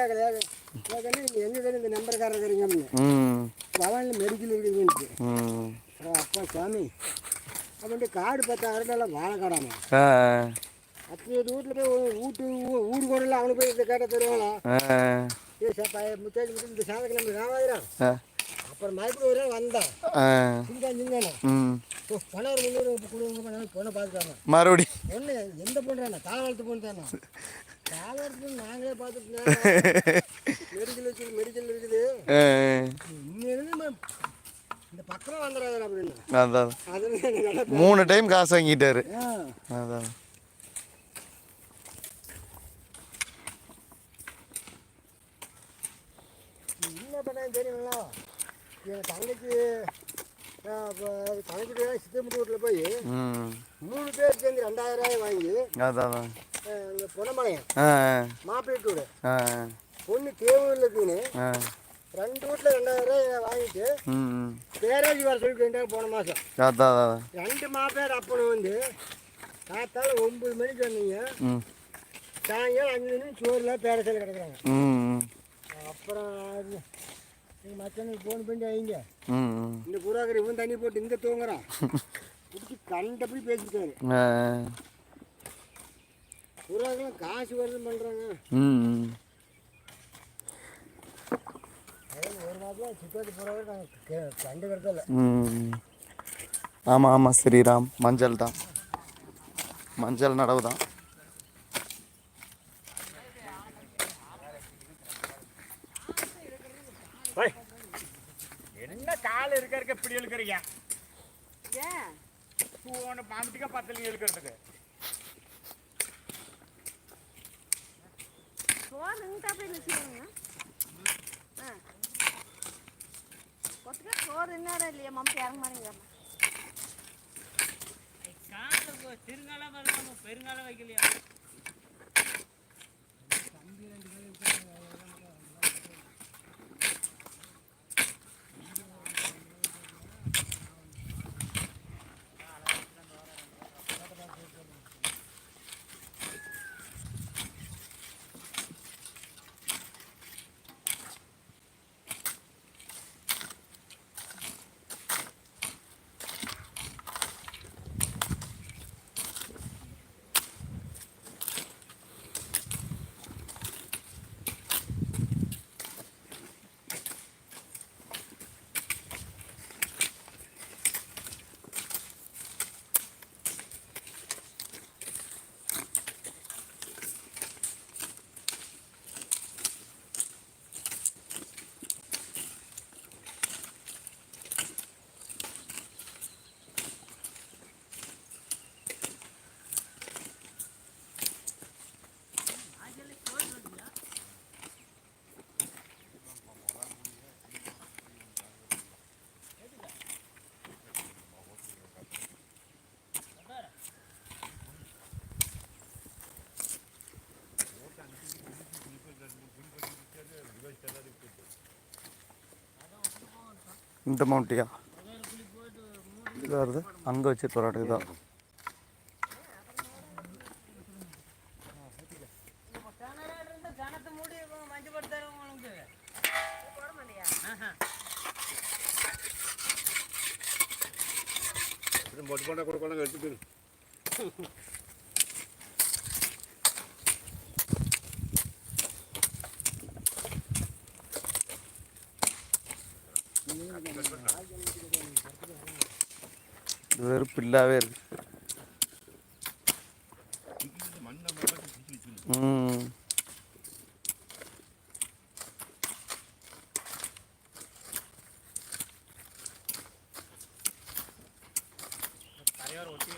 கேட்கல. கேட்கல நீங்கள் எங்கே கடை இந்த நம்பருக்காரர் இருக்கிறீங்க பவானியில் மெடிக்கல் இருக்குதுன்ட்டு ம். அப்பா சாமி. அப்படின்ட்டு காடு பத்தாயிரம் எல்லாம் வாழை காடாமா? அப்படியே வீட்டில் போய் வீட்டு ஊரு கூட அவனுக்கு போய் கேட்ட தருவாங்களா? ஏ சாப்பா முத்தாச்சி முத்து இந்த சாதக்கிழமை ராமாயிரம் ஆ. அப்புறம் மயப்படி ஒரு நாள் வந்தான் பணம் முந்நூறு கொடுங்க பண்ண பார்த்துட்டாங்க மறுபடி. பொண்ணு எந்த பொண்ணு தானே? பொண்ணு தானே? பொண்ணு நாங்களே பார்த்துட்டு மெடிக்கல் வச்சு மெடிக்கல் இருக்குது. இன்னும் இந்த பக்கமாக வந்துடாது அப்படின்னு. அதான். மூணு டைம் காசு வாங்கிட்டாரு. அதான். என்ன பண்ணான்னு தெரியுங்களா என் தங்கச்சி தங்கச்சி சித்தம்பட்டி வீட்டில் போய் மூணு பேர் சேர்ந்து ரெண்டாயிரம் ரூபாய் வாங்கி அதான் ஆ மாப்பிள்ளை ஆ பொண்ணு தேவையில் இருக்குன்னு ரெண்டு வீட்டில் ரெண்டாயிரம் ரூபாய் வாங்கிட்டு பேரேஜ் வர சொல்லிட்டு வேண்டாங்க போன மாதம் ரெண்டு மாப்பேர் அப்பனும் வந்து காத்தால ஒம்பது மணிக்கு வந்தீங்க. சாயங்காலம் அஞ்சு மணி சோறுலாம் பேரசையில் கிடக்குறாங்க. அப்புறம் அது எங்கள் மச்சனுக்கு ஃபோன் பண்ணி வைங்க இந்த புறாக்கர் இவன் தண்ணி போட்டு இங்கே தூங்குறான். பிடிச்சி கண்டபடி பேசிட்டாரு புறாக்கெல்லாம் காசு வருதுன்னு பண்ணுறாங்க ஒரு மாதம் சிப்பாத்தி புறாவை நாங்கள் கண்டுக்கிறதே இல்லை ம் ஆமாம் ஆமாம் ஸ்ரீராம். மஞ்சள் தான். மஞ்சள் நடவு தான். கால் இருக்க இருக்க இப்படி இழுக்கிறீங்க? ஏன்? பூ ஒன்று பாம்புட்டுக்க பத்தலைங்க இழுக்கிறதுக்கு. சோறு இன்னாரம் இல்லையா? மம்மா இறங்க மாட்டேங்க திருங்காலம் வரணும் பெருங்காலம் வைக்கலையா? இந்த மவுண்ட்டியா? இது வருது. அங்கே வச்சு போராட்டம் தான் போட்டு மூடி மஞ்சள் எடுத்துட்டு இது வெறும் பில்லாகவே இருக்கு. ம். ஒட்டி